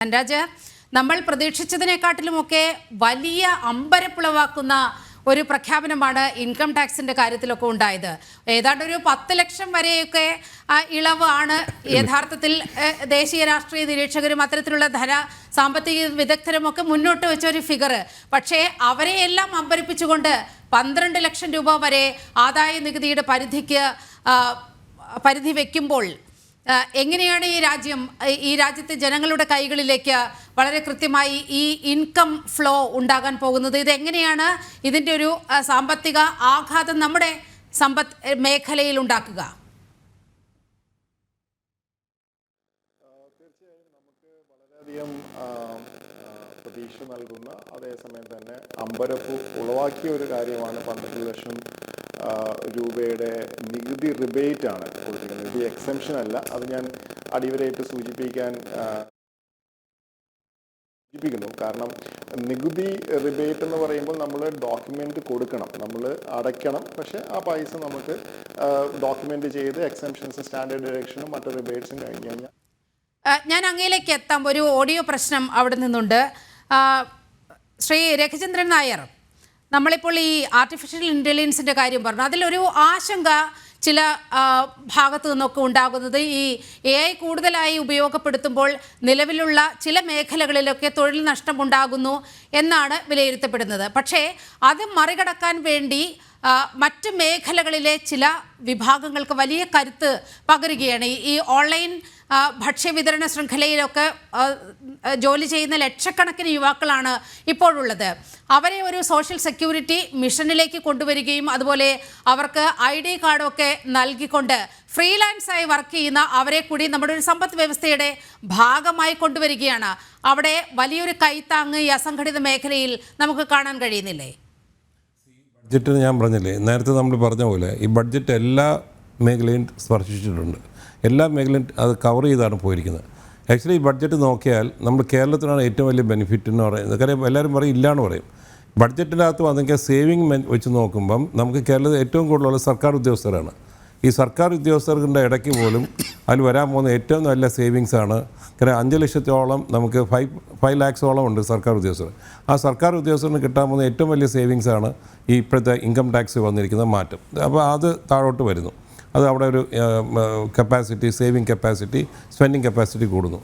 ധനരാജ് നമ്മൾ പ്രതീക്ഷിച്ചതിനെക്കാട്ടിലുമൊക്കെ വലിയ അമ്പരപ്പുളവാക്കുന്ന ഒരു പ്രഖ്യാപനമാണ് ഇൻകം ടാക്സിന്റെ കാര്യത്തിലൊക്കെ ഉണ്ടായത്. ഏതാണ്ട് ഒരു പത്ത് ലക്ഷം വരെയൊക്കെ ആ, ആണ് യഥാർത്ഥത്തിൽ ദേശീയ രാഷ്ട്രീയ നിരീക്ഷകരും അത്തരത്തിലുള്ള ധന സാമ്പത്തിക വിദഗ്ധരും ഒക്കെ മുന്നോട്ട് വെച്ച ഒരു ഫിഗർ പക്ഷേ അവരെയെല്ലാം അമ്പരിപ്പിച്ചുകൊണ്ട് പന്ത്രണ്ട് ലക്ഷം രൂപ വരെ ആദായ നികുതിയുടെ പരിധിക്ക് പരിധി വെക്കുമ്പോൾ ആ, എങ്ങനെയാണ് ഈ രാജ്യം ഈ- രാജ്യത്തെ ജനങ്ങളുടെ കൈകളിലേക്ക് വളരെ കൃത്യമായി ഈ ഇൻകം ഫ്ലോ ഉണ്ടാകാൻ പോകുന്നത്? ഇത് എങ്ങനെയാണ് ഇതിന്റെ ഒരു സാമ്പത്തിക ആഘാതം നമ്മുടെ സമ്പത്ത് മേഖലയിൽ ഉണ്ടാക്കുക? പ്രതീക്ഷ നൽകുന്ന അതേസമയം തന്നെ അമ്പരപ്പ് ഉളവാക്കിയ ഒരു കാര്യമാണ് പന്ത്രണ്ട് ലക്ഷം രൂപയുടെ നികുതി റിബേറ്റ് ആണ് കൊടുത്തിരിക്കുന്നത്. ഇത് എക്സംഷൻ അല്ല. അത് ഞാൻ അടിവരായിട്ട് സൂചിപ്പിക്കാൻ സൂചിപ്പിക്കുന്നു. കാരണം നികുതി റിബേറ്റ് എന്ന് പറയുമ്പോൾ നമ്മൾ ഡോക്യുമെന്റ് കൊടുക്കണം. നമ്മൾ അടയ്ക്കണം. പക്ഷേ ആ പൈസ നമുക്ക് ഡോക്യുമെന്റ് ചെയ്ത് എക്സംഷൻസ് സ്റ്റാൻഡേർഡ് ഡയറക്ഷനും മറ്റു റിബേറ്റ്സും കഴിഞ്ഞ് കഴിഞ്ഞാൽ ഞാൻ അങ്ങയിലേക്ക് എത്താം. ഒരു ഓഡിയോ പ്രശ്നം അവിടെ നിന്നുണ്ട്. ശ്രീ രഘുചന്ദ്രൻ നായർ. നമ്മളിപ്പോൾ ഈ ആർട്ടിഫിഷ്യൽ ഇന്റലിജൻസിന്റെ കാര്യം പറഞ്ഞു. അതിലൊരു ആശങ്ക ചില ഭാഗത്തു നിന്നൊക്കെ ഉണ്ടാകുന്നത് ഈ എ ഐ കൂടുതലായി ഉപയോഗപ്പെടുത്തുമ്പോൾ നിലവിലുള്ള ചില മേഖലകളിലൊക്കെ തൊഴിൽ നഷ്ടമുണ്ടാകുന്നു എന്നാണ് വിലയിരുത്തപ്പെടുന്നത്. പക്ഷേ അത് മറികടക്കാൻ വേണ്ടി മറ്റ് മേഖലകളിലെ ചില വിഭാഗങ്ങൾക്ക് വലിയ കരുത്ത് പകരുകയാണ്. ഈ- ഓൺലൈൻ ഭക്ഷ്യവിതരണ ശൃംഖലയിലൊക്കെ ജോലി ചെയ്യുന്ന ലക്ഷക്കണക്കിന് യുവാക്കളാണ് ഇപ്പോഴുള്ളത്. അവരെ ഒരു സോഷ്യൽ സെക്യൂരിറ്റി മിഷനിലേക്ക് കൊണ്ടുവരികയും അതുപോലെ അവർക്ക് ഐ ഡി കാർഡൊക്കെ നൽകിക്കൊണ്ട് ഫ്രീലാൻസായി വർക്ക് ചെയ്യുന്ന അവരെ കൂടി നമ്മുടെ ഒരു സമ്പദ് വ്യവസ്ഥയുടെ ഭാഗമായി കൊണ്ടുവരികയാണ്. അവിടെ വലിയൊരു കൈത്താങ്ങ് ഈ അസംഘടിത മേഖലയിൽ നമുക്ക് കാണാൻ കഴിയുന്നില്ലേ? ബഡ്ജറ്റ് ഞാൻ പറഞ്ഞില്ലേ നേരത്തെ നമ്മൾ പറഞ്ഞ പോലെ ഈ ബഡ്ജറ്റ് എല്ലാ മേഖലയും സ്പർശിച്ചിട്ടുണ്ട്. എല്ലാ മേഖലയും അത് കവർ ചെയ്താണ് പോയിരിക്കുന്നത്. ആക്ച്വലി ഈ ബഡ്ജറ്റ് നോക്കിയാൽ നമ്മൾ കേരളത്തിനാണ് ഏറ്റവും വലിയ ബെനിഫിറ്റ് എന്ന് പറയുന്നത്. കാര്യം എല്ലാവരും പറയും ഇല്ലാന്ന് പറയും. ബഡ്ജറ്റിനകത്ത് വന്നെങ്കിൽ സേവിങ് വെച്ച് നോക്കുമ്പം നമുക്ക് കേരളത്തിൽ ഏറ്റവും കൂടുതലുള്ള സർക്കാർ ഉദ്യോഗസ്ഥരാണ്. ഈ സർക്കാർ ഉദ്യോഗസ്ഥരുടെ ഇടയ്ക്ക് പോലും അതിൽ വരാൻ പോകുന്ന ഏറ്റവും നല്ല സേവിങ്സ് ആണ്. കാരണം അഞ്ച് ലക്ഷത്തോളം നമുക്ക് ഫൈവ് ഫൈവ് ലാക്സോളം ഉണ്ട് സർക്കാർ ഉദ്യോഗസ്ഥർ. ആ സർക്കാർ ഉദ്യോഗസ്ഥരിന് കിട്ടാൻ പോകുന്ന ഏറ്റവും വലിയ സേവിങ്സ് ആണ് ഈ ഇപ്പോഴത്തെ ഇൻകം ടാക്സ് വന്നിരിക്കുന്ന മാറ്റം. അപ്പോൾ അത് താഴോട്ട് വരുന്നു. അത് അവിടെ ഒരു capacity saving capacity spending capacity കൂടുന്നു.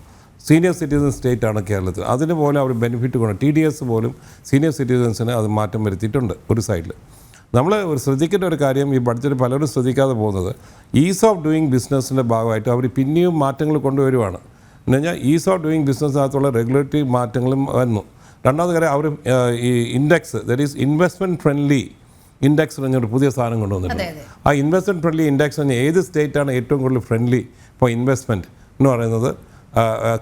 സീനിയർ സിറ്റിസൺ സ്റ്റേറ്റ് ആണ് കേരളത്തിൽ. അതിന് പോലും അവർ ബെനിഫിറ്റ് കൊണ്ട്. ടി ഡി എസ് പോലും സീനിയർ സിറ്റിസൺസിന് അത് മാറ്റം വരുത്തിയിട്ടുണ്ട് ഒരു സൈഡിൽ നമ്മൾ ഒരു ശ്രദ്ധിക്കേണ്ട ഒരു കാര്യം ഈ ബഡ്ജറ്റ് പലരും ശ്രദ്ധിക്കാതെ പോകുന്നത് ഈസ് ഓഫ് ഡൂയിങ് ബിസിനസ്സിന്റെ ഭാഗമായിട്ട് അവർ പിന്നെയും മാറ്റങ്ങൾ കൊണ്ടുവരുവാണ്. എന്ന് കഴിഞ്ഞാൽ ഈസ് ഓഫ് ഡൂയിങ് ബിസിനസ്സിനകത്തുള്ള റെഗുലേറ്ററി മാറ്റങ്ങളും വന്നു രണ്ടാമത് കാര്യം അവർ ഈ index that is investment friendly index എന്നൊരു പുതിയ സാധനം കൊണ്ടുവന്നിട്ടുണ്ട്. ആ ഇൻവെസ്റ്റ്മെന്റ് ഫ്രണ്ട്ലി ഇൻഡെക്സ് എന്ന് ഏത് സ്റ്റേറ്റാണ് ഏറ്റവും കൂടുതൽ ഫ്രണ്ട്ലി ഇപ്പോൾ ഇൻവെസ്റ്റ്മെന്റ് എന്ന് പറയുന്നത്?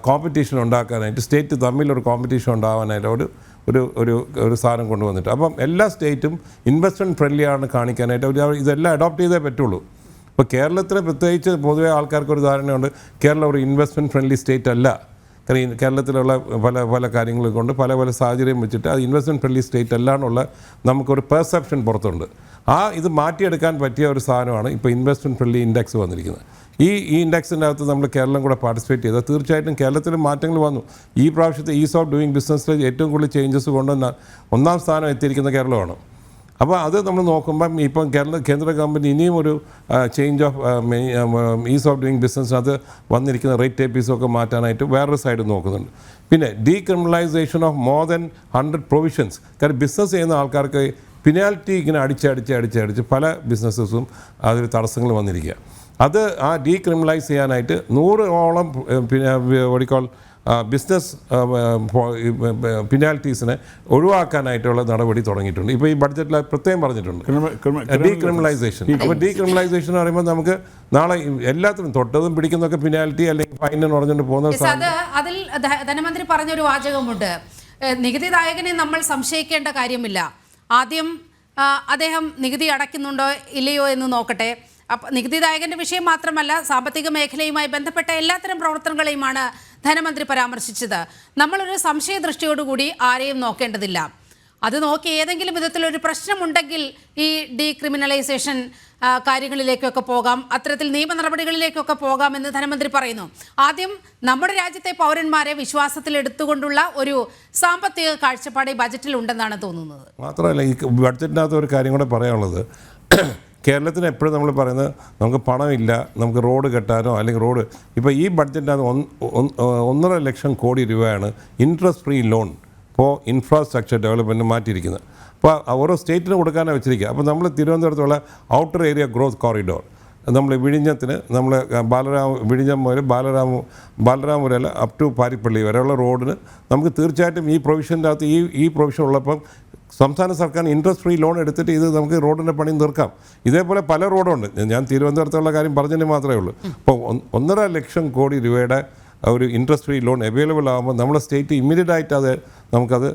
കോമ്പറ്റീഷൻ ഉണ്ടാക്കാനായിട്ട് സ്റ്റേറ്റ് തമ്മിലൊരു കോമ്പറ്റീഷൻ ഉണ്ടാകാനായിട്ട് ഒരു ഒരു ഒരു ഒരു സാധനം കൊണ്ടുവന്നിട്ട്. അപ്പം എല്ലാ സ്റ്റേറ്റും ഇൻവെസ്റ്റ്മെന്റ് ഫ്രണ്ട്ലി ആണ് കാണിക്കാനായിട്ട് അവർ ഇതെല്ലാം അഡോപ്റ്റ് ചെയ്തേ പറ്റുള്ളൂ. ഇപ്പോൾ കേരളത്തിന് പ്രത്യേകിച്ച് പൊതുവേ ആൾക്കാർക്ക് ഒരു ധാരണയുണ്ട് കേരളം ഒരു ഇൻവെസ്റ്റ്മെന്റ് ഫ്രണ്ട്ലി സ്റ്റേറ്റ് അല്ല. കാരണം കേരളത്തിലുള്ള പല പല കാര്യങ്ങൾ കൊണ്ട് പല പല സാഹചര്യം വെച്ചിട്ട് അത് ഇൻവെസ്റ്റ്മെന്റ് ഫ്രണ്ട്ലി സ്റ്റേറ്റ് അല്ല എന്നുള്ള നമുക്കൊരു പെർസെപ്ഷൻ പുറത്തുണ്ട്. ആ ഇത് മാറ്റിയെടുക്കാൻ പറ്റിയ ഒരു സാധനമാണ് ഇപ്പോൾ ഇൻവെസ്റ്റ്മെന്റ് ഫ്രണ്ട്ലി ഇൻഡെക്സ് വന്നിരിക്കുന്നത്. ഈ ഈ ഇൻഡെക്സിന്റെ അകത്ത് നമ്മൾ കേരളം കൂടെ പാർട്ടിസിപ്പേറ്റ് ചെയ്താൽ തീർച്ചയായിട്ടും കേരളത്തിൽ മാറ്റങ്ങൾ വന്നു. ഈ പ്രാവശ്യത്തെ ഈസ് ഓഫ് ഡൂയിങ് ബിസിനസ്സിൽ ഏറ്റവും കൂടുതൽ ചേഞ്ചസ് കൊണ്ടുവന്ന ഒന്നാം സ്ഥാനം എത്തിയിരിക്കുന്ന കേരളമാണ്. അപ്പോൾ അത് നമ്മൾ നോക്കുമ്പം ഇപ്പം കേരള കേന്ദ്ര ഗവൺമെന്റ് ഇനിയും ഒരു change of ease of doing ബിസിനസ്സിനകത്ത് വന്നിരിക്കുന്ന റേറ്റ് ടേപ്പീസൊക്കെ മാറ്റാനായിട്ട് വേറൊരു സൈഡ് നോക്കുന്നുണ്ട്. പിന്നെ decriminalisation of more than hundred provisions കാരണം ബിസിനസ് ചെയ്യുന്ന ആൾക്കാർക്ക് പിനാൽറ്റി ഇങ്ങനെ അടിച്ചടിച്ച് അടിച്ചടിച്ച് അടിച്ച് അടിച്ച് പല ബിസിനസ്സസും അതിൽ തടസ്സങ്ങൾ വന്നിരിക്കുക. അത് ആ ഡീക്രിമിനലൈസ് ചെയ്യാനായിട്ട് നൂറോളം പിന്നെ ഓടിക്കോൾ ബിസിനസ് പിനാൽറ്റീസിനെ ഒഴിവാക്കാനായിട്ടുള്ള നടപടി തുടങ്ങിയിട്ടുണ്ട്. ഇപ്പോൾ ഈ ബഡ്ജറ്റിൽ പ്രത്യേകം പറഞ്ഞിട്ടുണ്ട്. ഡീക്രിമിനലൈസേഷൻ അപ്പോൾ ഡീക്രിമിനലൈസേഷൻ എന്ന് പറയുമ്പോൾ നമുക്ക് നാളെ എല്ലാത്തിനും തൊട്ടതും പിടിക്കുന്നതൊക്കെ പിനാൽറ്റി അല്ലെങ്കിൽ ഫൈൻ എന്ന് പറഞ്ഞുകൊണ്ട് പോകുന്ന അതിൽ ധനമന്ത്രി ധനമന്ത്രി പറഞ്ഞൊരു വാചകമുണ്ട്. നികുതിദായകനെ നമ്മൾ സംശയിക്കേണ്ട കാര്യമില്ല. ആദ്യം അദ്ദേഹം നികുതി അടയ്ക്കുന്നുണ്ടോ ഇല്ലയോ എന്ന് നോക്കട്ടെ. അപ്പം നികുതിദായകന്റെ വിഷയം മാത്രമല്ല സാമ്പത്തിക മേഖലയുമായി ബന്ധപ്പെട്ട എല്ലാത്തരം പ്രവർത്തനങ്ങളെയുമാണ് ധനമന്ത്രി പരാമർശിച്ചത്. നമ്മളൊരു സംശയദൃഷ്ടിയോടുകൂടി ആരെയും നോക്കേണ്ടതില്ല. അത് നോക്കി ഏതെങ്കിലും വിധത്തിലൊരു പ്രശ്നമുണ്ടെങ്കിൽ ഈ ഡീക്രിമിനലൈസേഷൻ കാര്യങ്ങളിലേക്കൊക്കെ പോകാം. അത്തരത്തിൽ നിയമ നടപടികളിലേക്കൊക്കെ പോകാമെന്ന് ധനമന്ത്രി പറയുന്നു. ആദ്യം നമ്മുടെ രാജ്യത്തെ പൗരന്മാരെ വിശ്വാസത്തിലെടുത്തുകൊണ്ടുള്ള ഒരു സാമ്പത്തിക കാഴ്ചപ്പാട് ഈ ബജറ്റിൽ ഉണ്ടെന്നാണ് തോന്നുന്നത്. മാത്രമല്ല ഈ ബഡ്ജറ്റിനകത്ത് ഒരു കാര്യം കൂടെ പറയാനുള്ളത്. കേരളത്തിന് എപ്പോഴും നമ്മൾ പറയുന്നത് നമുക്ക് പണമില്ല നമുക്ക് റോഡ് കെട്ടാനോ അല്ലെങ്കിൽ റോഡ് ഇപ്പോൾ ഈ ബഡ്ജറ്റിനകത്ത് ഒന്ന് ഒന്ന് ഒന്നര ലക്ഷം കോടി രൂപയാണ് ഇൻട്രസ്റ്റ് ഫ്രീ ലോൺ ഇപ്പോൾ ഇൻഫ്രാസ്ട്രക്ചർ ഡെവലപ്മെന്റ് മാറ്റിയിരിക്കുന്നത്. അപ്പോൾ ഓരോ സ്റ്റേറ്റിന് കൊടുക്കാനാണ് വെച്ചിരിക്കുക അപ്പോൾ നമ്മൾ തിരുവനന്തപുരത്തുള്ള ഔട്ടർ ഏരിയ ഗ്രോത്ത് കോറിഡോർ നമ്മൾ വിഴിഞ്ഞത്തിന് നമ്മൾ ബാലരാമ വിഴിഞ്ഞം മുതൽ ബാലരാമ ബാലരാമപുരം അപ് ടു പാരിപ്പള്ളി വരെയുള്ള റോഡിന് നമുക്ക് തീർച്ചയായിട്ടും ഈ പ്രൊവിഷന്റെ അകത്ത് ഈ ഈ പ്രൊവിഷൻ ഉള്ളപ്പം സംസ്ഥാന സർക്കാർ ഇൻട്രസ്റ്റ് ഫ്രീ ലോൺ എടുത്തിട്ട് ഇത് നമുക്ക് റോഡിന്റെ പണി തീർക്കാം ഇതേപോലെ പല റോഡുണ്ട്. ഞാൻ തിരുവനന്തപുരത്തുള്ള കാര്യം പറഞ്ഞതിന് മാത്രമേ ഉള്ളൂ. അപ്പോൾ ഒന്ന് ഒന്നര ലക്ഷം കോടി രൂപയുടെ ഒരു ഇൻട്രസ്റ്റ് ഫ്രീ ലോൺ അവൈലബിൾ ആകുമ്പോൾ നമ്മുടെ സ്റ്റേറ്റ് ഇമ്മീഡിയറ്റ് ആയിട്ട് അത് നമുക്കത്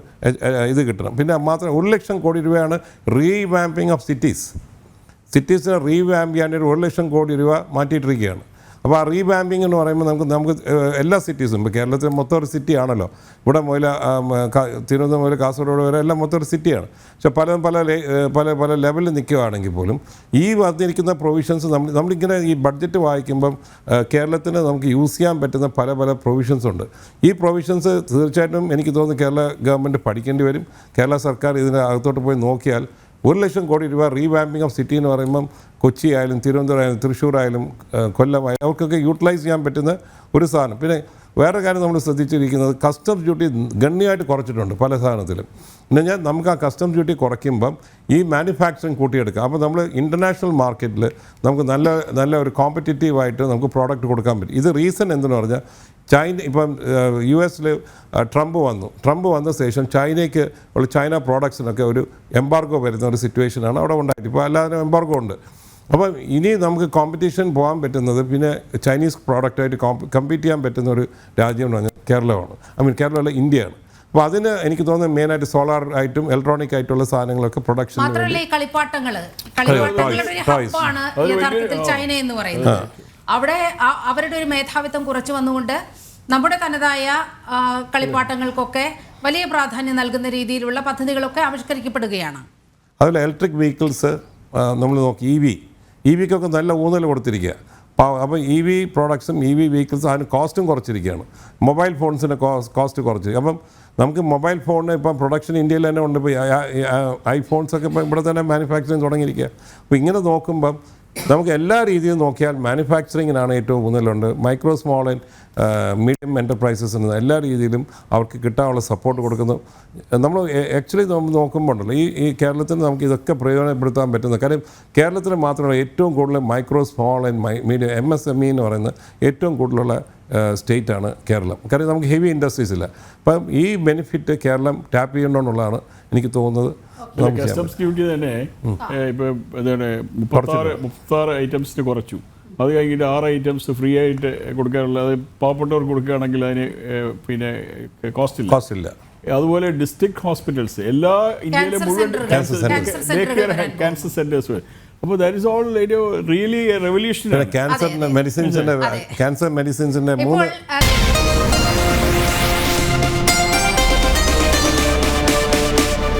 ഇത് കിട്ടണം. പിന്നെ മാത്രം ഒരു ലക്ഷം കോടി രൂപയാണ് റീവാമ്പിങ് ഓഫ് സിറ്റീസ് സിറ്റീസിനെ റീവാമ്പ് ചെയ്യാൻ ഒരു ലക്ഷം കോടി രൂപ മാറ്റിയിട്ടിരിക്കുകയാണ്. അപ്പോൾ ആ റീബാമ്പിംഗ് എന്ന് പറയുമ്പോൾ നമുക്ക് നമുക്ക് എല്ലാ സിറ്റീസും ഇപ്പോൾ കേരളത്തിൽ മൊത്തം ഒരു സിറ്റി ആണല്ലോ. ഇവിടെ മുതൽ ആ, തിരുവനന്തപുരം മുതൽ കാസർഗോഡ് വരെ എല്ലാം മൊത്തം ഒരു സിറ്റിയാണ് പക്ഷെ പല പല പല പല ലെവലിൽ നിൽക്കുകയാണെങ്കിൽ പോലും ഈ വന്നിരിക്കുന്ന പ്രൊവിഷൻസ് നമ്മൾ നമ്മളിങ്ങനെ ഈ ബഡ്ജറ്റ് വായിക്കുമ്പം കേരളത്തിന് നമുക്ക് യൂസ് ചെയ്യാൻ പറ്റുന്ന പല പല പ്രൊവിഷൻസ് ഉണ്ട്. ഈ പ്രൊവിഷൻസ് തീർച്ചയായിട്ടും എനിക്ക് തോന്നുന്നു കേരള ഗവൺമെന്റ് പഠിക്കേണ്ടി വരും. കേരള സർക്കാർ ഇതിനകത്തോട്ട് പോയി നോക്കിയാൽ ഒരു ലക്ഷം കോടി രൂപ റീവാമ്പിംഗ് ഓഫ് സിറ്റി എന്ന് പറയുമ്പം കൊച്ചി ആയാലും തിരുവനന്തപുരം ആയാലും തൃശ്ശൂർ ആയാലും കൊല്ലമായാലും അവർക്കൊക്കെ യൂട്ടിലൈസ് ചെയ്യാൻ പറ്റുന്ന ഒരു സാധനം. പിന്നെ വേറെ കാര്യം നമ്മൾ ശ്രദ്ധിച്ചിരിക്കുന്നത് കസ്റ്റംസ് ഡ്യൂട്ടി ഗണ്യമായിട്ട് കുറച്ചിട്ടുണ്ട് പല സാധനത്തിലും. പിന്നെ ഞാൻ നമുക്ക് ആ കസ്റ്റംസ് ഡ്യൂട്ടി കുറയ്ക്കുമ്പം ഈ മാനുഫാക്ചറിങ് കൂട്ടിയെടുക്കാം. അപ്പോൾ നമ്മൾ ഇന്റർനാഷണൽ മാർക്കറ്റിൽ നമുക്ക് നല്ല നല്ല ഒരു കോമ്പറ്റേറ്റീവായിട്ട് നമുക്ക് പ്രോഡക്റ്റ് കൊടുക്കാൻ പറ്റും. ഇത് റീസൺ എന്തെന്ന് പറഞ്ഞാൽ ചൈന ഇപ്പം യു എസിൽ ട്രംപ് വന്നു. ട്രംപ് വന്ന ശേഷം ചൈനയ്ക്ക് ഉള്ള ചൈന പ്രോഡക്ട്സിനൊക്കെ ഒരു എംബാർഗോ വരുന്ന ഒരു സിറ്റുവേഷനാണ് അവിടെ ഉണ്ടായിട്ട് ഇപ്പോൾ അല്ലാതെ എംബാർഗോ ഉണ്ട്. അപ്പം ഇനി നമുക്ക് കോമ്പറ്റീഷൻ പോകാൻ പറ്റുന്നത് പിന്നെ ചൈനീസ് പ്രോഡക്റ്റായിട്ട് കമ്പീറ്റ് ചെയ്യാൻ പറ്റുന്ന ഒരു രാജ്യം എന്ന് പറഞ്ഞാൽ കേരളമാണ്. ഐ മീൻ കേരളമല്ല ഇന്ത്യയാണ്. അപ്പോൾ അതിന് എനിക്ക് തോന്നുന്നത് മെയിനായിട്ട് സോളാർ ആയിട്ടും ഇലക്ട്രോണിക് ആയിട്ടുള്ള സാധനങ്ങളൊക്കെ പ്രൊഡക്ഷൻ കളിപ്പാട്ടങ്ങളുടെ ഒരു toys. ഹബ്ബാണ് യഥാർത്ഥത്തിൽ ചൈന എന്ന് പറയുന്നത്. അവിടെ അവരുടെ ഒരു മേധാവിത്വം കുറച്ചു വന്നുകൊണ്ട് നമ്മുടെ തനതായ കളിപ്പാട്ടങ്ങൾക്കൊക്കെ വലിയ പ്രാധാന്യം നൽകുന്ന രീതിയിലുള്ള പദ്ധതികളൊക്കെ ആവിഷ്കരിക്കപ്പെടുകയാണ്. അതിൽ ഇലക്ട്രിക് വെഹിക്കിൾസ് നമ്മൾ നോക്കി ഇ വി ഇ വിക്കൊക്കെ നല്ല ഊന്നൽ കൊടുത്തിരിക്കുക. അപ്പോൾ ഇ വി പ്രോഡക്ട്സും ഇ വി വെഹിക്കിൾസും അതിന് കോസ്റ്റും കുറച്ചിരിക്കുകയാണ്. മൊബൈൽ ഫോൺസിന്റെ കോസ്റ്റ് കുറച്ചിരിക്കും അപ്പം നമുക്ക് മൊബൈൽ ഫോണിന് ഇപ്പം പ്രൊഡക്ഷൻ ഇന്ത്യയിൽ തന്നെ ഉണ്ട്. ഇപ്പോൾ ഐഫോൺസ് ഒക്കെ ഇപ്പം ഇവിടെ തന്നെ മാനുഫാക്ചറിങ് തുടങ്ങിയിരിക്കുക. അപ്പോൾ ഇങ്ങനെ നോക്കുമ്പം നമുക്ക് എല്ലാ രീതിയിലും നോക്കിയാൽ മാനുഫാക്ചറിങ്ങിനാണ് ഏറ്റവും ഊന്നലുണ്ട്. മൈക്രോ സ്മോൾ ആൻഡ് മീഡിയം എന്റർപ്രൈസസിന് എല്ലാ രീതിയിലും അവർക്ക് കിട്ടാനുള്ള സപ്പോർട്ട് കൊടുക്കുന്നു. നമ്മൾ ആക്ച്വലി നമ്മൾ നോക്കുമ്പോൾ ഈ ഈ കേരളത്തിൽ നമുക്ക് ഇതൊക്കെ പ്രയോജനപ്പെടുത്താൻ പറ്റുന്ന കാര്യം കേരളത്തിൽ മാത്രമല്ല ഏറ്റവും കൂടുതൽ micro small and medium M S M E എന്ന് പറയുന്ന ഏറ്റവും കൂടുതലുള്ള സ്റ്റേറ്റ് ആണ് കേരളം. കാരണം നമുക്ക് ഹെവി ഇൻഡസ്ട്രീസ് ഇല്ല. അപ്പം ഈ ബെനിഫിറ്റ് കേരളം ടാപ്പ് ചെയ്യണമെന്നുള്ളതാണ് എനിക്ക് തോന്നുന്നത്. കസ്റ്റംസ് ഡ്യൂട്ടി തന്നെ ഇപ്പം മുപ്പത്താറ് മുപ്പത്താറ് ഐറ്റംസിന് കുറച്ചു. അത് കഴിഞ്ഞിട്ട് ആറ് ഐറ്റംസ് ഫ്രീ ആയിട്ട് കൊടുക്കാനുള്ള അത് പാവപ്പെട്ടവർക്ക് കൊടുക്കുകയാണെങ്കിൽ അതിന് പിന്നെ കോസ്റ്റ് ഇല്ല. കോസ്റ്റ് ഇല്ല. അതുപോലെ ഡിസ്ട്രിക്ട് ഹോസ്പിറ്റൽസ് എല്ലാ ഇന്ത്യയിലെ മുഴുവൻ ക്യാൻസർ സെന്റേഴ്സ് അപ്പോൾ that is all really revolution ക്യാൻസറിന്റെ മെഡിസിൻസിന്റെ ക്യാൻസർ മെഡിസിൻസിന്റെ ഇപ്പോൾ മൂന്ന്